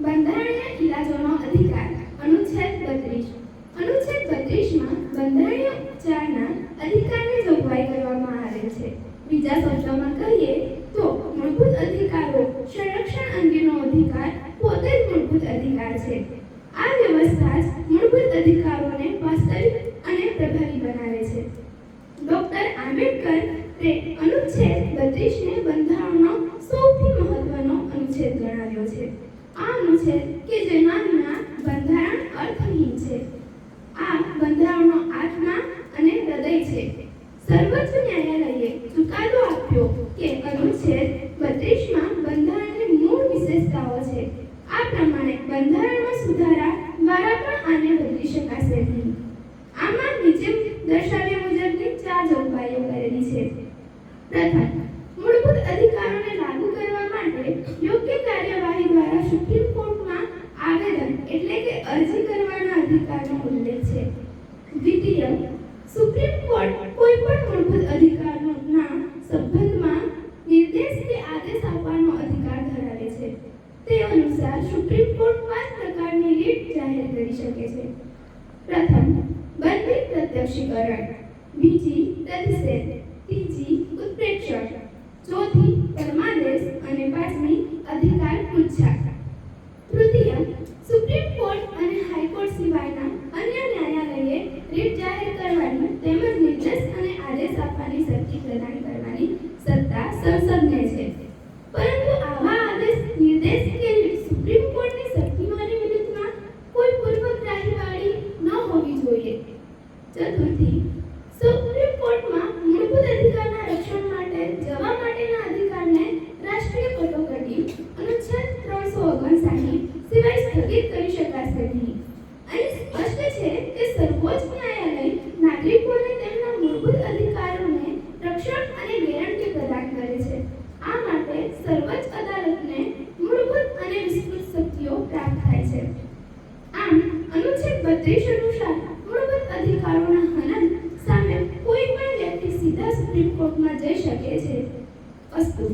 બંધારણીય ઇલાજોનો અધિકાર. અનુચ્છેદ બત્રીસ. અનુચ્છેદ બત્રીસમાં બંધારણીય ઉપચારના અધિકારની જોગવાઈ કરવામાં આવે છે. બીજા શબ્દોમાં કહીએ તો મૂળભૂત અધિકારો સંરક્ષણ અંગેનો અધિકાર પોતે જ મૂળભૂત અધિકાર છે. આ વ્યવસ્થા જ મૂળભૂત અધિકારોને વાસ્તવિક અને પ્રભાવી બનાવે છે. ડોક્ટર આંબેડકર તે અનુચ્છેદ બત્રીસને બંધારણનો સૌથી મહત્વનો અનુચ્છેદ ગણાવ્યો છે અનુચ્છેદ કે જેના વિના બંધારણ અર્થહીન છે. આ બંધારણનો આત્મા અને હૃદય છે. સર્વોચ્ચ ન્યાયાલયે ચુકાદો આપ્યો કે અનુચ્છેદ બત્રીસમાં બંધારણની મૂળ વિશેષતાઓ છે. આ પ્રમાણે બંધારણમાં સુધારા દ્વારા પણ આને બદલી શકાશે નહીં. આમાં નીચે દર્શાવ્યા મુજબની ચાર જોગવાઈઓ કરેલી છે. પ્રથમ, મૂળભૂત અધિકારોને લાગુ કરવા માટે યોગ્ય કાર્યવાહી દ્વારા સુપ્રીમ કોર્ટમાં આવેદન એટલે કે અરજી કરવાના અધિકારનો ઉલ્લેખ છે દ્વિતીય, સુપ્રીમ કોર્ટ કોઈ પણ મૂળભૂત અધિકારના સંબંધમાં નિર્દેશ કે આદેશ આપવાનો અધિકાર ધરાવે છે. તે અનુસાર સુપ્રીમ કોર્ટ પાંચ પ્રકારની રીત જાહેર કરી શકે છે. પ્રથમ બંધિત પ્રત્યક્ષીકરણ. બીજી પ્રતિષેધ ત્રીજી, ઉત્પ્રેક્ષણ. ચોથી પરમાદેશ અને પાંચમી અધિકાર પુચ્છા તૃતીય સુપ્રીમ કોર્ટ અને હાઈકોર્ટ સિવાયના અન્ય ન્યાયાલયે રીટ જાહેર કરવાની તેમજ નિર્દેશ અને આદેશ આપવાની શક્તિ પ્રદાન કરવાની સત્તા સંસદને છે. પરંતુ આવા આદેશ, નિર્દેશ કે સુપ્રીમ કોર્ટની શક્તિમાંની વિરુદ્ધમાં કોઈ પૂર્વગ્રાહીવાળી ન હોવી જોઈએ. ચતુર્થી, સુપ્રીમ કોર્ટમાં મૂળભૂત અધિકારના રક્ષણ માટે, જવા માટેના અધિકારને રાષ્ટ્રીય કટોકટી અનુચ્છેદ ત્રણસો ઓગણસાઠ સિવાય સ્થગિત કરી શકાશે નહીં. બત્રીસ અનુસાર મૂળભૂત અધિકારોના હનન સામે કોઈ પણ વ્યક્તિ સીધા સુપ્રીમ કોર્ટમાં જઈ શકે છે. અસ્તુ.